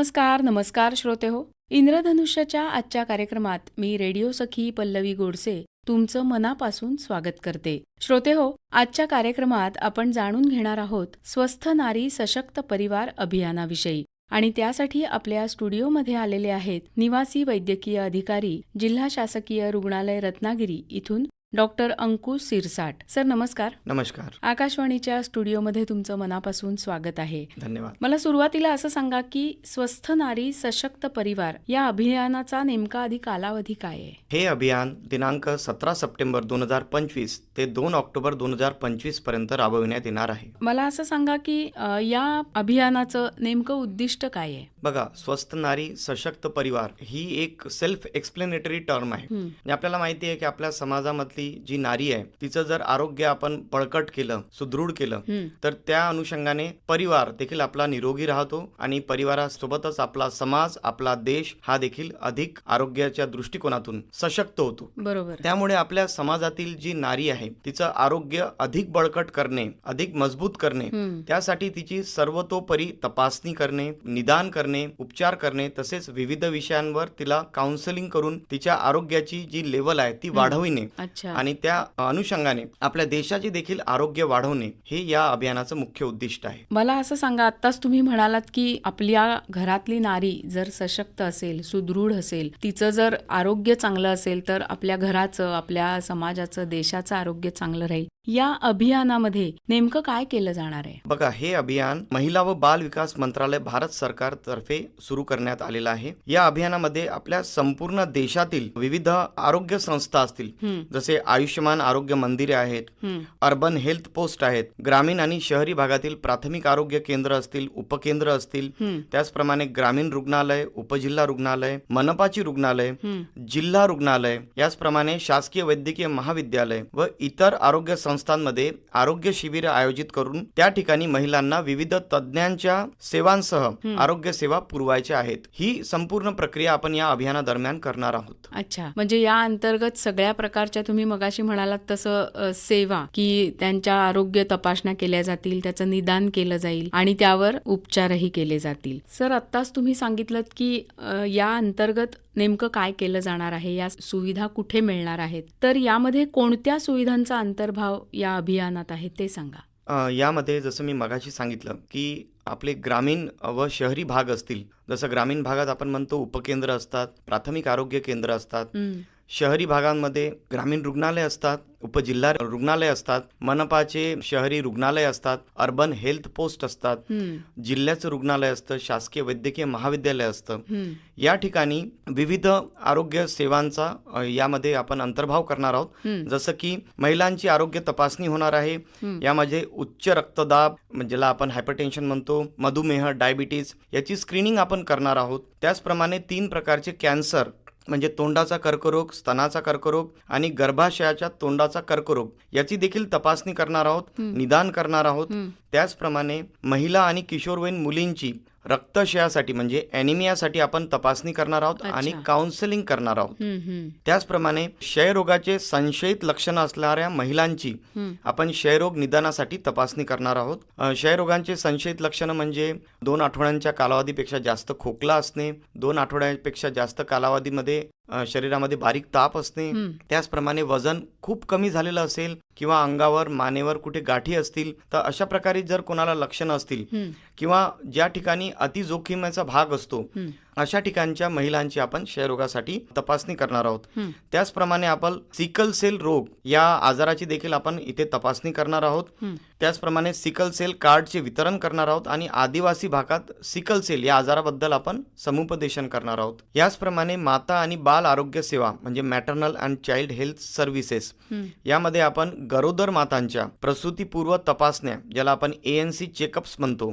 नमस्कार नमस्कार श्रोते हो. इंद्रधनुष्याच्या आजच्या कार्यक्रमात मी रेडिओ सखी पल्लवी गोडसे तुमचं मनापासून स्वागत करते. श्रोते हो आजच्या कार्यक्रमात आपण जाणून घेणार आहोत स्वस्थ नारी सशक्त परिवार अभियानाविषयी. आणि त्यासाठी आपल्या स्टुडिओमध्ये आलेले आहेत निवासी वैद्यकीय अधिकारी जिल्हा शासकीय रुग्णालय रत्नागिरी इथून डॉक्टर अंकुश सिरसाट. सर नमस्कार. नमस्कार. आकाशवाणीच्या स्टुडिओमध्ये तुमचं मनापासून स्वागत आहे. धन्यवाद. मला सुरुवातीला असं सांगा की स्वस्थ नारी सशक्त परिवार या अभियानाचा नेमका आधी कालावधी काय आहे? हे अभियान दिनांक सतरा सप्टेंबर दोन हजार पंचवीस ते दोन ऑक्टोबर दोन हजार पंचवीसपर्यंत राबविण्यात येणार आहे. मला असं सांगा की या अभियानाचं नेमकं उद्दिष्ट काय आहे? बघा स्वस्थ नारी सशक्त परिवार ही एक सेल्फ एक्सप्लेनेटरी टर्म आहे आपल्याला माहिती आहे की आपल्या समाजामधली जी नारी आहे तिचं जर आरोग्य आपण बळकट केलं सुदृढ केलं तर त्या अनुषंगाने परिवार देखील आपला निरोगी राहतो आणि परिवारासोबतच आपला समाज आपला देश हा देखील अधिक आरोग्याच्या दृष्टिकोनातून सशक्त होतो. बरोबर. त्यामुळे आपल्या समाजातील जी नारी आहे तिचं आरोग्य अधिक बळकट करणे अधिक मजबूत करणे त्यासाठी तिची सर्वतोपरी तपासणी करणे निदान करणे उपचार करणे तसेच विविध विषयांवर तिला काउन्सिलिंग करून तिच्या आरोग्याची जी लेवल आहे ती वाढविणे. अच्छा. आणि त्या अनुषंगाने आपल्या देशाचे देखील आरोग्य वाढवणे हे या अभियानाचं मुख्य उद्दिष्ट आहे. मला असं सांगा आत्ताच तुम्ही म्हणालात की आपल्या घरातली नारी जर सशक्त असेल सुदृढ असेल तिचं जर आरोग्य चांगलं असेल तर आपल्या घराचं आपल्या समाजाचं देशाचं आरोग्य चांगलं राहील. या अभियानामध्ये नेमकं काय केलं जाणार आहे? बघा हे अभियान महिला व बाल विकास मंत्रालय भारत सरकार तर्फे सुरू करण्यात आलेलं आहे. या अभियानामध्ये आपल्या संपूर्ण देशातील विविध आरोग्य संस्था असतील जसे आयुष्यमान आरोग्य मंदिरे आहेत अर्बन हेल्थ पोस्ट आहेत ग्रामीण आणि शहरी भागातील प्राथमिक आरोग्य केंद्र असतील उपकेंद्र असतील त्याचप्रमाणे ग्रामीण रुग्णालय उपजिल्हा रुग्णालय मनपाची रुग्णालय. जिल्हा रुग्णालय याचप्रमाणे शासकीय वैद्यकीय महाविद्यालय व इतर आरोग्य संस्थांमध्ये आरोग्य शिबिर आयोजित करून त्या ठिकाणी महिलांना विविध तज्ज्ञांच्या सेवांसह आरोग्य सेवा पुरवायच्या आहेत. ही संपूर्ण प्रक्रिया आपण या अभियानादरम्यान करणार आहोत. अच्छा. म्हणजे या अंतर्गत सगळ्या प्रकारच्या तुम्ही मगाशी म्हणालात तसं सेवा की त्यांच्या आरोग्य तपासण्या केल्या जातील त्याचं निदान केलं जाईल आणि त्यावर उपचारही केले जातील. सर आत्ताच तुम्ही सांगितलं की या अंतर्गत नेमकं काय केलं जाणार आहे या सुविधा कुठे मिळणार आहेत? तर यामध्ये कोणत्या सुविधांचा अंतर्भाव या अभियानात आहे ते सांगा. यामध्ये जसं मी मगाशी सांगितलं की आपले ग्रामीण व शहरी भाग असतील जसं ग्रामीण भागात आपण म्हणतो उपकेंद्र असतात प्राथमिक आरोग्य केंद्र असतात शहरी भागांमध्ये ग्रामीण रुग्णालय असतात उपजिल्हा रुग्णालय असतात मनपाचे शहरी रुग्णालय असतात अर्बन हेल्थ पोस्ट असतात जिल्ह्याचं रुग्णालय असतं शासकीय वैद्यकीय महाविद्यालय असतं. या ठिकाणी विविध आरोग्य सेवांचा यामध्ये आपण अंतर्भाव करणार आहोत. जसं की महिलांची आरोग्य तपासणी होणार आहे. यामध्ये उच्च रक्तदाब ज्याला आपण हायपरटेन्शन म्हणतो मधुमेह डायबिटीज याची स्क्रीनिंग आपण करणार आहोत. त्याचप्रमाणे तीन प्रकारचे कॅन्सर म्हणजे तोंडाचा कर्करोग स्तनाचा कर्करोग आणि गर्भाशयाच्या तोंडाचा कर्करोग याची देखील तपासणी करणार आहोत निदान करणार आहोत. त्याचप्रमाणे महिला आणि किशोरवयीन मुलींची रक्तक्षयासाठी म्हणजे ॲनिमियासाठी आपण तपासणी करणार आहोत आणि. काउन्सिलिंग करणार आहोत त्याचप्रमाणे क्षयरोगाचे संशयित लक्षणं असणाऱ्या महिलांची. आपण क्षयरोग निदानासाठी तपासणी करणार आहोत क्षयरोगांचे संशयित लक्षणं म्हणजे दोन आठवड्यांच्या कालावधीपेक्षा जास्त खोकला असणे दोन आठवड्यांपेक्षा जास्त कालावधीमध्ये शरीरामध्ये बारीक ताप असणे. त्याचप्रमाणे वजन खूप कमी झालेलं असेल किंवा अंगावर मानेवर कुठे गाठी असतील तर अशा प्रकारे जर कोणाला लक्षणं असतील किंवा ज्या ठिकाणी अतिजोखीमेचा भाग असतो. अशा ठिकाणच्या महिलांची आपण क्षयरोगासाठी तपासणी करणार आहोत. त्याचप्रमाणे आपण सिकल सेल रोग या आजाराची देखील आपण इथे तपासणी करणार आहोत. त्याचप्रमाणे सिकल सेल कार्डचे वितरण करणार आहोत आणि आदिवासी भागात सिकल सेल या आजाराबद्दल आपण समुपदेशन करणार आहोत याचप्रमाणे माता आणि बाल आरोग्य सेवा म्हणजे maternal and child health services. यामध्ये आपण गरोदर मातांच्या प्रसूतीपूर्व तपासण्या ज्याला आपण ए एन सी चेकअप्स म्हणतो.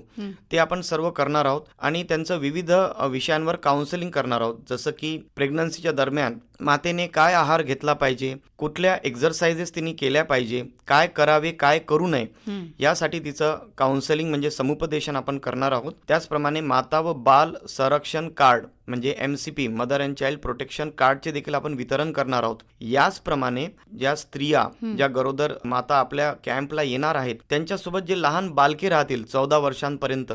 ते आपण सर्व करणार आहोत आणि त्यांचं विविध अ, विषयांवर काउन्सिलिंग करणार आहोत. जसं की प्रेग्नन्सीच्या दरम्यान मातेने काय आहार घेतला पाहिजे? कुठल्या एक्झरसाइजेस तिने केल्या पाहिजे? काय करावे काय करू नये. यासाठी तिचं काउन्सेलिंग म्हणजे समुपदेशन आपण करणार आहोत. त्याचप्रमाणे माता व बाल संरक्षण कार्ड म्हणजे M C P mother and child protection कार्डचे देखील आपण वितरण करणार आहोत. याचप्रमाणे ज्या स्त्रिया ज्या गरोदर माता आपल्या कॅम्पला येणार आहेत त्यांच्यासोबत जे लहान बालके राहतील चौदा वर्षांपर्यंत.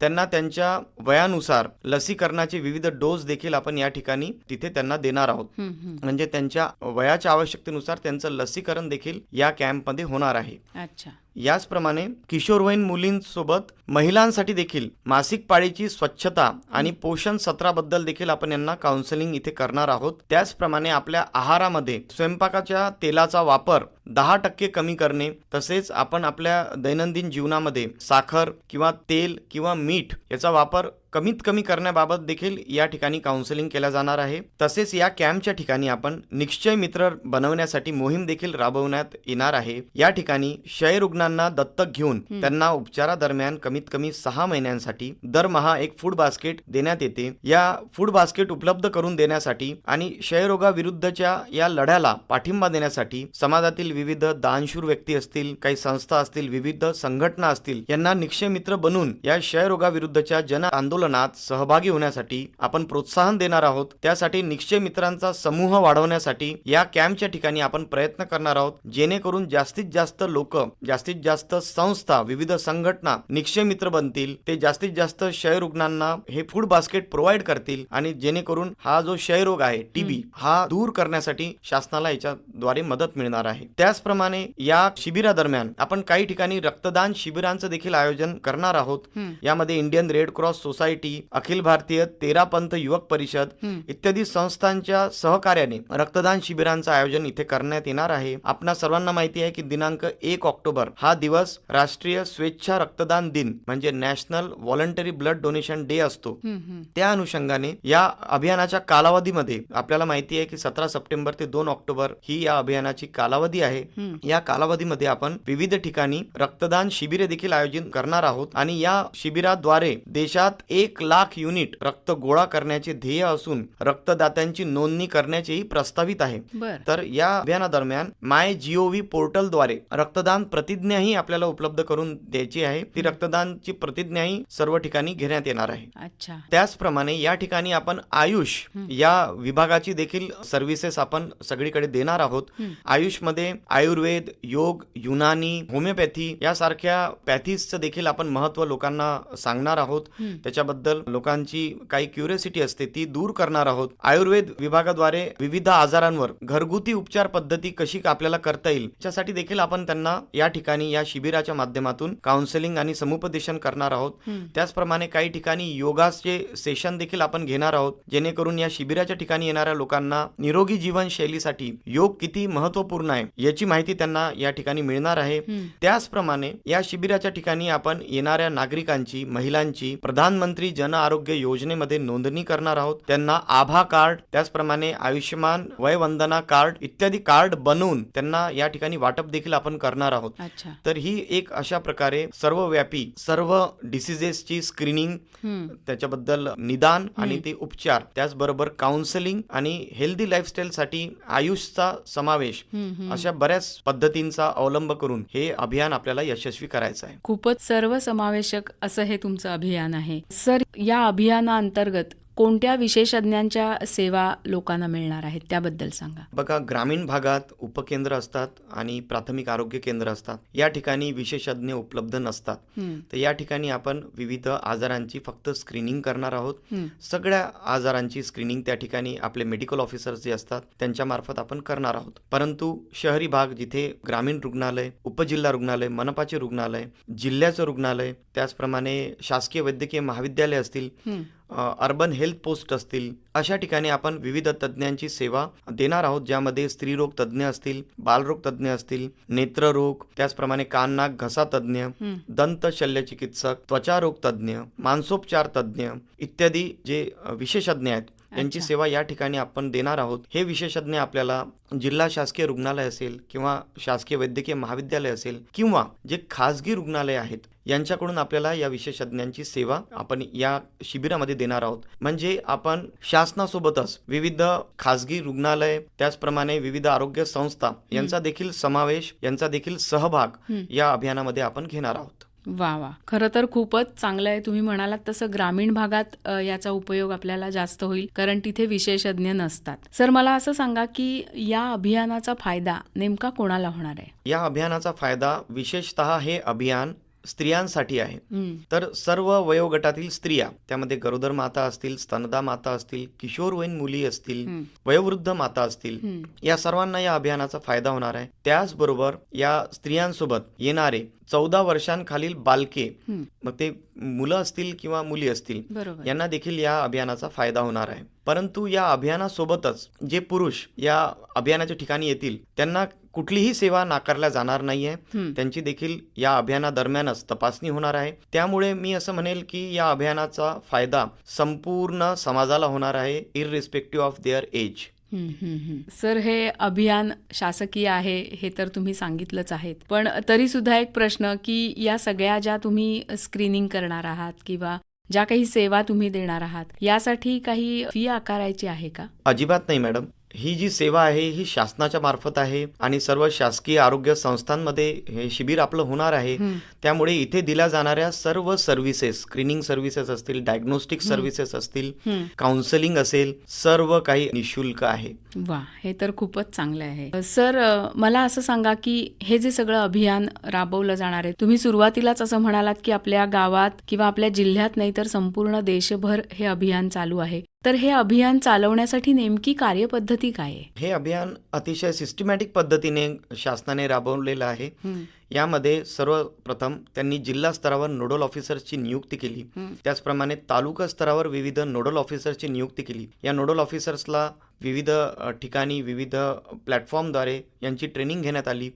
त्यांना त्यांच्या वयानुसार लसीकरणाचे विविध डोस देखील आपण या ठिकाणी तिथे त्यांना देणार आहोत. म्हणजे त्यांच्या वयाच्या आवश्यकतेनुसार त्यांचं लसीकरण देखील या कॅम्पमध्ये होणार आहे. अच्छा. याचप्रमाणे किशोरवयीन मुलींसोबत महिलांसाठी देखील मासिक पाळीची स्वच्छता आणि पोषण सत्राबद्दल देखील आपण यांना काउन्सिलिंग इथे करणार आहोत. त्याचप्रमाणे आपल्या आहारामध्ये स्वयंपाकाच्या तेलाचा वापर दहा टक्के कमी करणे तसेच आपण आपल्या दैनंदिन जीवनामध्ये साखर किंवा तेल किंवा मीठ याचा वापर कमीत कमी करण्याबाबत देखील या ठिकाणी काउन्सिलिंग केल्या जाणार आहे. तसेच या कॅम्पच्या ठिकाणी आपण निश्चय मित्र बनवण्यासाठी मोहीम देखील राबवण्यात येणार आहे. या ठिकाणी क्षय रुग्णांना दत्तक घेऊन त्यांना उपचारादरम्यान कमीत कमी सहा महिन्यांसाठी दरमहा एक फूड बास्केट देण्यात येते. या फूड बास्केट उपलब्ध करून देण्यासाठी आणि क्षयरोगाविरुद्धच्या या लढ्याला पाठिंबा देण्यासाठी समाजातील विविध दानशूर व्यक्ती असतील काही संस्था असतील विविध संघटना असतील यांना निक्षय मित्र बनून या क्षयरोगाविरुद्धच्या जन आंदोलनात सहभागी होण्यासाठी आपण प्रोत्साहन देणार आहोत. त्यासाठी निक्षय मित्रांचा समूह वाढवण्यासाठी या कॅम्पच्या ठिकाणी आपण प्रयत्न करणार आहोत. जेणेकरून जास्तीत जास्त लोक जास्तीत जास्त संस्था विविध संघटना निक्षय मित्र बनतील. ते जास्तीत जास्त क्षय रुग्णांना हे फूड बास्केट प्रोव्हाइड करतील आणि जेणेकरून हा जो क्षयरोग आहे टीबी हा दूर करण्यासाठी शासनाला याच्याद्वारे मदत मिळणार आहे. त्याचप्रमाणे या शिबिरादरम्यान आपण काही ठिकाणी रक्तदान शिबिरांचं देखील आयोजन करणार आहोत. यामध्ये Indian red cross society Akhil Bharatiya Terapanth युवक परिषद. इत्यादी संस्थांच्या सहकार्याने रक्तदान शिबिरांचं आयोजन इथे करण्यात येणार आहे आपणा सर्वांना माहिती आहे की दिनांक एक ऑक्टोबर हा दिवस राष्ट्रीय स्वेच्छा रक्तदान दिन म्हणजे national voluntary blood donation day असतो. त्या अनुषंगाने या अभियानाच्या कालावधीमध्ये आपल्याला माहिती आहे की सतरा सप्टेंबर ते दोन ऑक्टोबर ही या अभियानाची कालावधी आहे. या कालावधीमध्ये आपण विविध ठिकाणी रक्तदान शिबिरे देखील आयोजित करणार आहोत आणि या शिबिराद्वारे देशात एक लाख युनिट रक्त गोळा करण्याचे ध्येय असून रक्तदात्यांची नोंदणी करण्याचेही प्रस्तावित आहे. तर या अभियानादरम्यान माय जीओव्ही पोर्टलद्वारे रक्तदान प्रतिज्ञाही आपल्याला उपलब्ध करून द्यायची आहे. ती रक्तदानची प्रतिज्ञाही सर्व ठिकाणी घेण्यात येणार आहे. अच्छा. त्याचप्रमाणे या ठिकाणी आपण आयुष या विभागाची देखील सर्व्हिसेस आपण सगळीकडे देणार आहोत. हं. आयुषमध्ये आयुर्वेद योग युनानी होमिओपॅथी यासारख्या पॅथीजचं देखील आपण महत्त्व लोकांना सांगणार आहोत. हं. त्याच्याबद्दल लोकांची काही क्युरियोसिटी असते ती दूर करणार आहोत आयुर्वेद विभागाद्वारे विविध आजारांवर घरगुती उपचार पद्धती कशी आपल्याला करता येईल याच्यासाठी देखील आपण त्यांना या ठिकाणी या शिबिराच्या माध्यमातून काउन्सिलिंग आणि समुपदेशन करणार आहोत. त्याचप्रमाणे काही ठिकाणी योगाचे सेशन देखील आपण घेणार आहोत जेणेकरून या शिबिराच्या ठिकाणी येणाऱ्या लोकांना निरोगी जीवनशैलीसाठी योग किती महत्त्वपूर्ण आहे याची माहिती त्यांना या ठिकाणी मिळणार आहे. त्याचप्रमाणे या शिबिराच्या ठिकाणी आपण येणाऱ्या नागरिकांची महिलांची प्रधानमंत्री जन आरोग्य योजनेमध्ये नोंदणी करणार आहोत. त्यांना आभा कार्ड त्याचप्रमाणे आयुष्यमान वयवंदना कार्ड इत्यादी कार्ड बनवून त्यांना या ठिकाणी वाटप देखील आपण करणार आहोत. तर ही एक अशा प्रकारे सर्वव्यापी सर्व डिसिजेसची स्क्रीनिंग. त्याच्याबद्दल निदान आणि ते उपचार त्याचबरोबर काउन्सिलिंग आणि हेल्दी लाईफस्टाईलसाठी आयुषचा समावेश. अशा बऱ्याच पद्धतींचा अवलंब करून हे अभियान आपल्याला यशस्वी करायचं आहे. खूपच सर्वसमावेशक असं हे तुमचं अभियान आहे. सर या अभियानाअंतर्गत कोणत्या विशेषज्ञांच्या सेवा लोकांना मिळणार आहेत? त्याबद्दल सांगा. बघा ग्रामीण भागात उपकेंद्र असतात आणि प्राथमिक आरोग्य केंद्र असतात. या ठिकाणी विशेषज्ञ उपलब्ध नसतात. तर या ठिकाणी आपण विविध आजारांची फक्त स्क्रीनिंग करणार आहोत. सगळ्या आजारांची स्क्रीनिंग त्या ठिकाणी आपले मेडिकल ऑफिसर्स जे असतात त्यांच्या मार्फत आपण करणार आहोत. परंतु शहरी भाग जिथे ग्रामीण रुग्णालय उपजिल्हा रुग्णालय मनपाचे रुग्णालय जिल्ह्याचं रुग्णालय त्याचप्रमाणे शासकीय वैद्यकीय महाविद्यालय असतील अर्बन हेल्थ पोस्ट असतील अशा ठिकाणी आपण विविध तज्ज्ञांची सेवा देणार आहोत ज्यामध्ये स्त्रीरोग तज्ज्ञ असतील बालरोग तज्ज्ञ असतील नेत्ररोग त्याचप्रमाणे कान नाक घसा तज्ज्ञ. दंत शल्यचिकित्सक त्वचारोग तज्ज्ञ मानसोपचार तज्ज्ञ इत्यादी जे विशेषज्ञ आहेत यांची. सेवा या ठिकाणी आपण देणार आहोत हे विशेषज्ञ आपल्याला जिल्हा शासकीय रुग्णालय असेल किंवा शासकीय वैद्यकीय महाविद्यालय असेल किंवा जे खाजगी रुग्णालय आहेत यांच्याकडून आपल्याला या विशेषज्ञांची सेवा आपण या शिबिरामध्ये देणार आहोत म्हणजे आपण शासनासोबतच विविध खाजगी रुग्णालय त्याचप्रमाणे विविध आरोग्य संस्था यांचा देखील समावेश यांचा देखील सहभाग. या अभियानामध्ये आपण घेणार आहोत वा वा. खरं तर खूपच चांगलं आहे. तुम्ही म्हणालात तसं ग्रामीण भागात याचा उपयोग आपल्याला जास्त होईल कारण तिथे विशेषज्ञ नसतात. सर मला असं सांगा की या अभियानाचा फायदा नेमका कोणाला होणार आहे? या अभियानाचा फायदा विशेषतः हे अभियान स्त्रियांसाठी आहे. तर सर्व वयोगटातील स्त्रिया त्यामध्ये गरोदर माता असतील स्तनदा माता असतील किशोरवयीन मुली असतील वयोवृद्ध माता असतील. या सर्वांना या अभियानाचा फायदा होणार आहे. त्याचबरोबर या स्त्रियांसोबत येणारे चौदा वर्षांखालील बालके. मग ते मुलं असतील किंवा मुली असतील यांना देखील या अभियानाचा फायदा होणार आहे परंतु या अभियानासोबतच जे पुरुष या अभियानाच्या ठिकाणी येतील त्यांना कुठलीही सेवा नाकारल्या जाणार नाहीये. त्यांची देखील या अभियानादरम्यानच तपासणी होणार आहे त्यामुळे मी असं म्हणेल की या अभियानाचा फायदा संपूर्ण समाजाला होणार आहे irrespective of their age. Sir हे अभियान शासकीय आहे हे तर तुम्ही सांगितलंच आहेत. पण तरी सुद्धा एक प्रश्न की या सगळ्या ज्या तुम्ही स्क्रीनिंग करणार आहात किंवा ज्या काही सेवा तुम्ही देणार आहात यासाठी काही फी आकारायची आहे का? अजिबात नाही मॅडम. ही जी सेवा आहे ही शासनाच्या मार्फत आहे आणि सर्व शासकीय आरोग्य संस्थांमध्ये हे शिबिर आपलं होणार आहे. त्यामुळे इथे दिल्या जाणाऱ्या सर्व सर्व्हिसेस स्क्रीनिंग सर्व्हिसेस असतील डायग्नोस्टिक सर्व्हिसेस असतील. काउन्सिलिंग असेल सर्व काही निशुल्क आहे वा हे तर खूपच चांगलं आहे. सर मला असं सांगा की हे जे सगळं अभियान राबवलं जाणार आहे तुम्ही सुरुवातीलाच असं म्हणालात की आपल्या गावात किंवा आपल्या जिल्ह्यात नाही तर संपूर्ण देशभर हे अभियान चालू आहे. तर हे अभियान चालवण्यासाठी नेमकी कार्यपद्धती काय आहे? हे अभियान अतिशय सिस्टमॅटिक पद्धतीने शासनाने राबवलेलं आहे. यामध्ये सर्वप्रथम त्यांनी जिल्हा स्तरावर नोडल ऑफिसर्सची नियुक्ती केली. त्याचप्रमाणे तालुका स्तरावर विविध नोडल ऑफिसर्सची नियुक्ती केली. या नोडल ऑफिसर्सला विविध ठिकाणी विविध प्लॅटफॉर्मद्वारे यांची ट्रेनिंग घेण्यात आली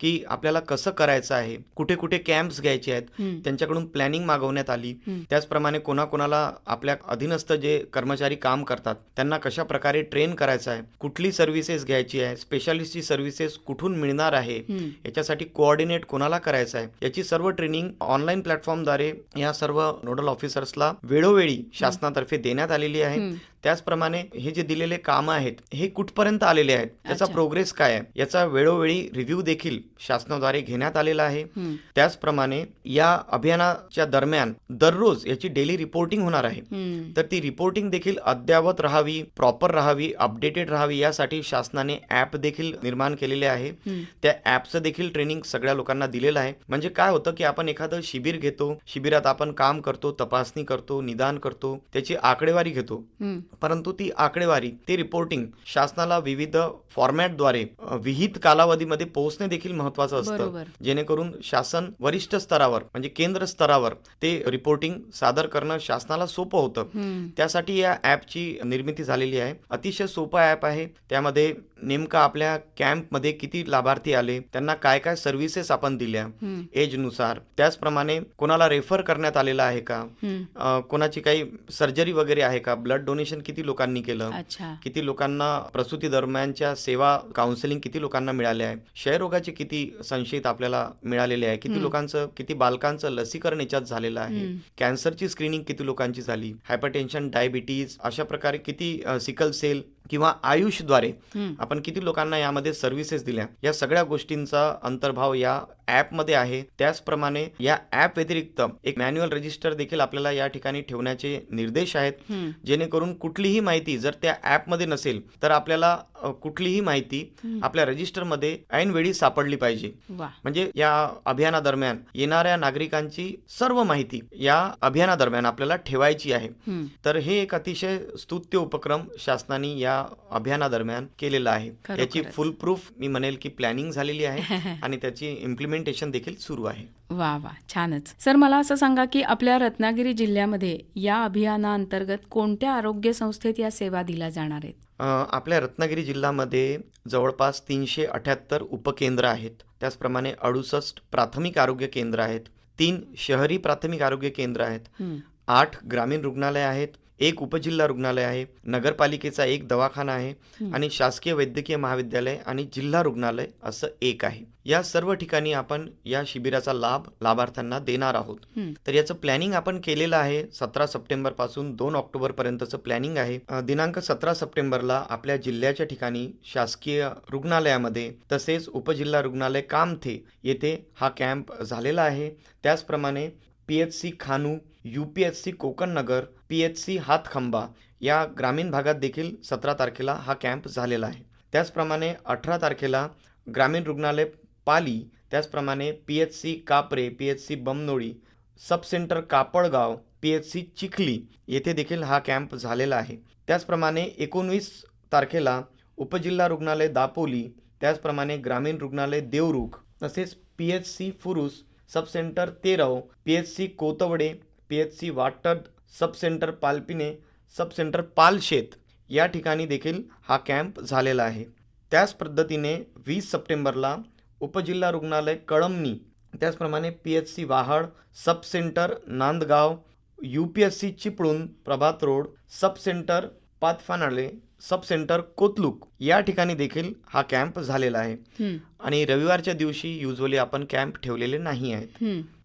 की आपल्याला कसं करायचं आहे कुठे कुठे कॅम्प्स घ्यायचे आहेत त्यांच्याकडून प्लॅनिंग मागवण्यात आली. त्याचप्रमाणे कोणाकोणाला आपल्या अधीनस्थ जे कर्मचारी काम करतात त्यांना कशा प्रकारे ट्रेन करायचं आहे कुठली सर्व्हिसेस घ्यायची आहे स्पेशालिस्टची सर्व्हिसेस कुठून मिळणार आहे. याच्यासाठी कोऑर्डिनेट कोणाला करायचं आहे याची सर्व ट्रेनिंग ऑनलाईन प्लॅटफॉर्मद्वारे या सर्व नोडल ऑफिसर्सला वेळोवेळी शासनातर्फे देण्यात आलेली आहे. त्याचप्रमाणे हे जे दिलेले कामं आहेत हे कुठपर्यंत आलेले आहेत त्याचा. प्रोग्रेस काय आहे याचा वेळोवेळी रिव्ह्यू देखील शासनाद्वारे घेण्यात आलेला आहे हं, त्याचप्रमाणे या अभियानाच्या दरम्यान दररोज याची डेली रिपोर्टिंग होणार आहे हं. तर ती रिपोर्टिंग देखील अद्यावत राहावी प्रॉपर राहावी अपडेटेड राहावी यासाठी शासनाने ॲप देखील निर्माण केलेले आहे. त्या ॲपचं देखील ट्रेनिंग सगळ्या लोकांना दिलेलं आहे म्हणजे काय होतं की आपण एखादं शिबिर घेतो शिबिरात आपण काम करतो तपासणी करतो निदान करतो त्याची आकडेवारी घेतो. परंतु ती आकडेवारी ते रिपोर्टिंग शासनाला विविध फॉर्मॅटद्वारे विहित कालावधीमध्ये पोहोचणे देखील महत्वाचं असतं. जेणेकरून शासन वरिष्ठ स्तरावर म्हणजे केंद्र स्तरावर ते रिपोर्टिंग सादर करणं शासनाला सोपं होतं. त्यासाठी या ॲपची निर्मिती झालेली आहे. अतिशय सोपं ॲप आहे. त्यामध्ये नेमकं आपल्या कॅम्पमध्ये किती लाभार्थी आले त्यांना काय काय सर्व्हिसेस आपण दिल्या. एजनुसार त्याचप्रमाणे कोणाला रेफर करण्यात आलेलं आहे का? कोणाची काही सर्जरी वगैरे आहे का? ब्लड डोनेशन किती लोकांनी केलं? किती लोकांना प्रसूती दरम्यानच्या सेवा काउन्सिलिंग किती लोकांना मिळाले आहे? क्षयरोगाचे किती संशयित आपल्याला मिळालेले आहे? किती. लोकांचं किती बालकांचं लसीकरण याच्यात झालेलं आहे. कॅन्सरची स्क्रीनिंग किती लोकांची झाली? हायपरटेन्शन डायबिटीज अशा प्रकारे किती सिकल सेल किंवा आयुषद्वारे. आपण किती लोकांना यामध्ये सर्व्हिसेस दिल्या? या सगळ्या गोष्टींचा अंतर्भाव या ॲपमध्ये आहे त्याचप्रमाणे या ॲप व्यतिरिक्त एक मॅन्युअल रजिस्टर देखील आपल्याला या ठिकाणी ठेवण्याचे निर्देश आहेत. जेणेकरून कुठलीही माहिती जर त्या ॲपमध्ये नसेल तर आपल्याला कुठलीही माहिती. आपल्या रजिस्टरमध्ये ऐनवेळी सापडली पाहिजे म्हणजे या अभियानादरम्यान येणाऱ्या नागरिकांची सर्व माहिती या अभियानादरम्यान आपल्याला ठेवायची आहे. तर हे एक अतिशय स्तुत्य उपक्रम शासनाने या अभियानादरम्यान केलेला आहे. याची फुल प्रूफ मी म्हणेल की प्लॅनिंग झालेली आहे आणि त्याची इम्प्लिमेंटेशन देखील सुरू आहे. वा वा छानच. सर मला असं सांगा की आपल्या रत्नागिरी जिल्ह्यामध्ये या अभियानाअंतर्गत कोणत्या आरोग्य संस्थेत या सेवा दिल्या जाणार आहेत? आपल्या रत्नागिरी जिल्ह्यामध्ये जवळपास तीनशे अठ्याहत्तर उपकेंद्र आहेत. त्याचप्रमाणे अडुसष्ट प्राथमिक आरोग्य केंद्र आहेत. तीन शहरी प्राथमिक आरोग्य केंद्र आहेत. आठ ग्रामीण रुग्णालय आहेत. एक उपजिल्हा रुग्णालय आहे नगरपालिकेचा एक दवाखाना आहे. आणि शासकीय वैद्यकीय महाविद्यालय आणि जिल्हा रुग्णालय असं एक आहे या सर्व ठिकाणी आपण या शिबिराचा लाभ लाभार्थ्यांना देणार आहोत. तर याचं प्लॅनिंग आपण केलेलं आहे सतरा सप्टेंबरपासून दोन ऑक्टोबर पर्यंतचं प्लॅनिंग आहे दिनांक सतरा सप्टेंबरला आपल्या जिल्ह्याच्या ठिकाणी शासकीय रुग्णालयामध्ये तसेच उपजिल्हा रुग्णालय कामथे येथे हा कॅम्प झालेला आहे त्याचप्रमाणे P H C Khanu U P H C Kokan Nagar P H C Hatkhamba या ग्रामीण भागात देखील सतरा तारखेला हा कॅम्प झालेला आहे. त्याचप्रमाणे अठरा तारखेला ग्रामीण रुग्णालय पाली त्याचप्रमाणे P H C Kapre P H C Bamnoli sub centre Kapadgaon P H C Chikhli येथे देखील हा कॅम्प झालेला आहे. त्याचप्रमाणे एकोणवीस तारखेला उपजिल्हा रुग्णालय दापोली त्याचप्रमाणे ग्रामीण रुग्णालय देवरुख तसेच P H C Phurus sub centre Terav P H C Kotawade P H C Vatad sub centre Palpine sub centre Palshet या ठिकाणी देखील हा कॅम्प झालेला आहे त्याच पद्धतीने वीस सप्टेंबरला उपजिल्हा रुग्णालय कळमनी त्याचप्रमाणे P H C Wahad sub centre Nandgaon U P S C Chiplun Prabhat road sub centre Patfanale sub centre Kotluk या ठिकाणी देखील हा कॅम्प झालेला आहे. आणि रविवारच्या दिवशी युजली आपण कॅम्प ठेवलेले नाही आहेत.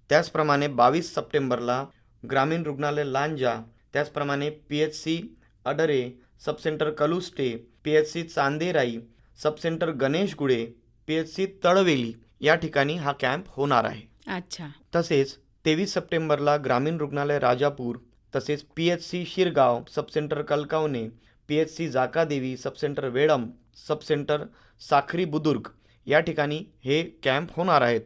त्याचप्रमाणे बावीस सप्टेंबरला ग्रामीण रुग्णालय लांजा त्याचप्रमाणे P H C Adre sub centre Kaluste P H C Chanderai sub centre Ganeshgude P H C Talveli या ठिकाणी हा कॅम्प होणार आहे. अच्छा. तसेच तेवीस सप्टेंबरला ग्रामीण रुग्णालय राजापूर तसेच P H C Shirgaon sub centre Kalkavane P H C Jakadevi sub centre Vedam sub centre Sakhari Budurg या ठिकाणी हे कॅम्प होणार आहेत.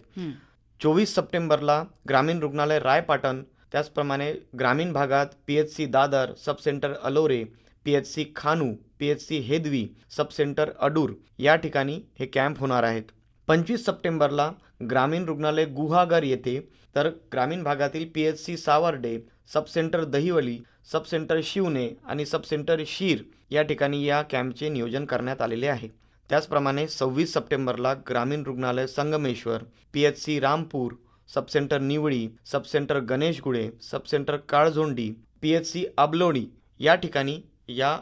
चोवीस सप्टेंबरला ग्रामीण रुग्णालय रायपाटण त्याचप्रमाणे ग्रामीण भागात P H C Dadar sub centre Alore P H C Khanu P H C Hedvi sub centre Adur या ठिकाणी हे कॅम्प होणार आहेत. पंचवीस सप्टेंबरला ग्रामीण रुग्णालय गुहागर येथे तर ग्रामीण भागातील P H C Savarde sub centre Dahivali sub centre Shivane आणि सब सेंटर शीर या ठिकाणी या कॅम्पचे नियोजन करण्यात आलेले आहे. त्याचप्रमाणे सव्वीस सप्टेंबरला ग्रामीण रुग्णालय Sangameshwar P H C Rampur sub centre Nivali sub centre centre Ganeshgude Kalzondi P H C Abloni या ठिकाणी या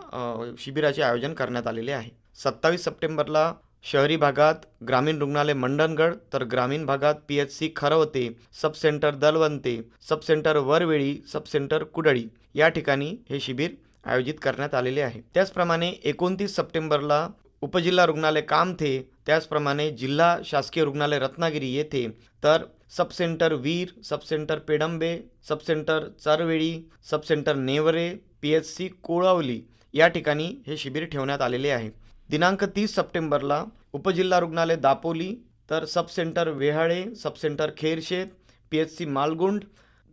शिबिराचे आयोजन करण्यात आलेले आहे. सत्तावीस सप्टेंबरला शहरी भागात ग्रामीण रुग्णालय मंडणगड तर ग्रामीण भागात P H C Kharavate sub centre Dalvante sub centre Varveli sub centre Kudli या ठिकाणी हे शिबिर आयोजित करण्यात आलेले आहे. त्याचप्रमाणे एकोणतीस सप्टेंबरला उपजिल्हा रुग्णालय कामथे त्याचप्रमाणे जिल्हा शासकीय रुग्णालय रत्नागिरी येथे. तर sub centre Veer sub centre Pedambe sub centre Charveli sub centre Nevre P H C Kolvali या ठिकाणी हे शिबिर ठेवण्यात आलेले आहे. दिनांक तीस सप्टेंबरला उपजिल्हा रुग्णालय दापोली तर sub centre Vehale sub centre Khershet P H C Malgund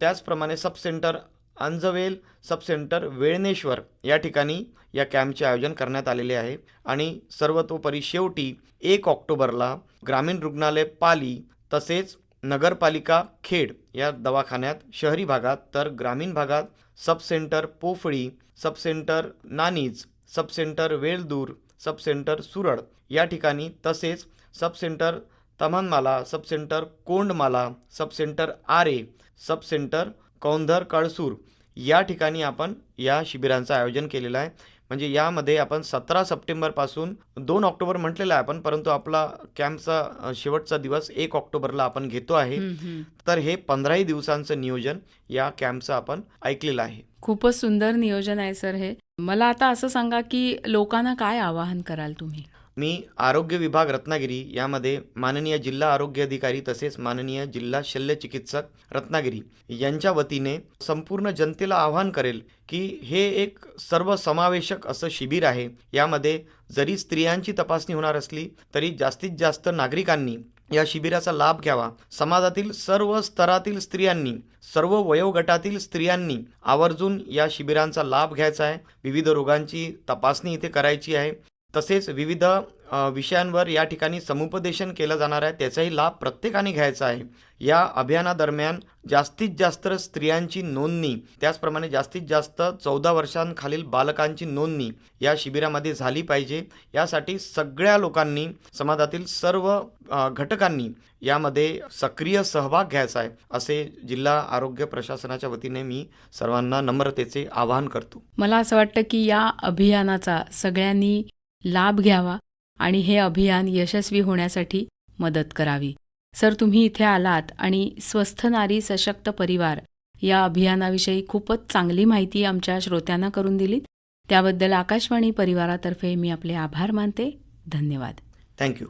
त्याचप्रमाणे सबसेंटर अंजवेल सब सेंटर वेळनेश्वर या ठिकाणी या कॅम्पचे आयोजन करण्यात आलेले आहे. आणि सर्वतोपरी शेवटी एक ऑक्टोबरला ग्रामीण रुग्णालय पाली तसेच नगरपालिका खेड या दवाखान्यात शहरी भागात तर ग्रामीण भागात sub centre Pophali sub centre Naniz sub centre Veldur sub centre Sural या ठिकाणी तसेच sub centre Tamanmala sub centre Kondmala sub centre Are sub centre Kaundhar Kalsur या ठिकाणी आपण या शिबिरांचं आयोजन केलेलं आहे. म्हणजे यामध्ये आपण सतरा सप्टेंबरपासून दोन ऑक्टोबर म्हटलेलं आहे आपण परंतु आपला कॅम्पचा शेवटचा दिवस एक ऑक्टोबरला आपण घेतो आहे. तर हे पंधराही दिवसांचं नियोजन या कॅम्पचं आपण ऐकलेलं आहे. खूपच सुंदर नियोजन आहे सर हे. मला आता असं सांगा की लोकांना काय आवाहन कराल तुम्ही? मी आरोग्य विभाग रत्नागिरी यामध्ये माननीय जिल्हा आरोग्य अधिकारी तसेच माननीय जिल्हा शल्य चिकित्सक रत्नागिरी यांच्या वतीने संपूर्ण जनतेला आवाहन करेल की हे एक सर्वसमावेशक असं शिबिर आहे. यामध्ये जरी स्त्रियांची तपासणी होणार असली तरी जास्तीत जास्त नागरिकांनी या शिबिराचा लाभ घ्यावा. समाजातील सर्व स्तरातील स्त्रियांनी सर्व वयोगटातील स्त्रियांनी आवर्जून या शिबिरांचा लाभ घ्यायचा आहे. विविध रोगांची तपासणी इथे करायची आहे. तसेच विविध विषयांवर या ठिकाणी समुपदेशन केलं जाणार आहे. त्याचाही लाभ प्रत्येकाने घ्यायचा आहे. या अभियानादरम्यान जास्तीत जास्त स्त्रियांची नोंदणी त्याचप्रमाणे जास्तीत जास्त चौदा वर्षांखालील बालकांची नोंदणी या शिबिरामध्ये झाली पाहिजे. यासाठी सगळ्या लोकांनी समाजातील सर्व घटकांनी यामध्ये सक्रिय सहभाग घ्यायचा आहे असे जिल्हा आरोग्य प्रशासनाच्या वतीने मी सर्वांना नम्रतेचे आवाहन करतो. मला असं वाटतं की या अभियानाचा सगळ्यांनी लाभ घ्यावा आणि हे अभियान यशस्वी होण्यासाठी मदत करावी. सर तुम्ही इथे आलात आणि स्वस्थ नारी सशक्त परिवार या अभियानाविषयी खूपच चांगली माहिती आमच्या श्रोत्यांना करून दिलीत. त्याबद्दल आकाशवाणी परिवारातर्फे मी आपले आभार मानते. धन्यवाद. थँक्यू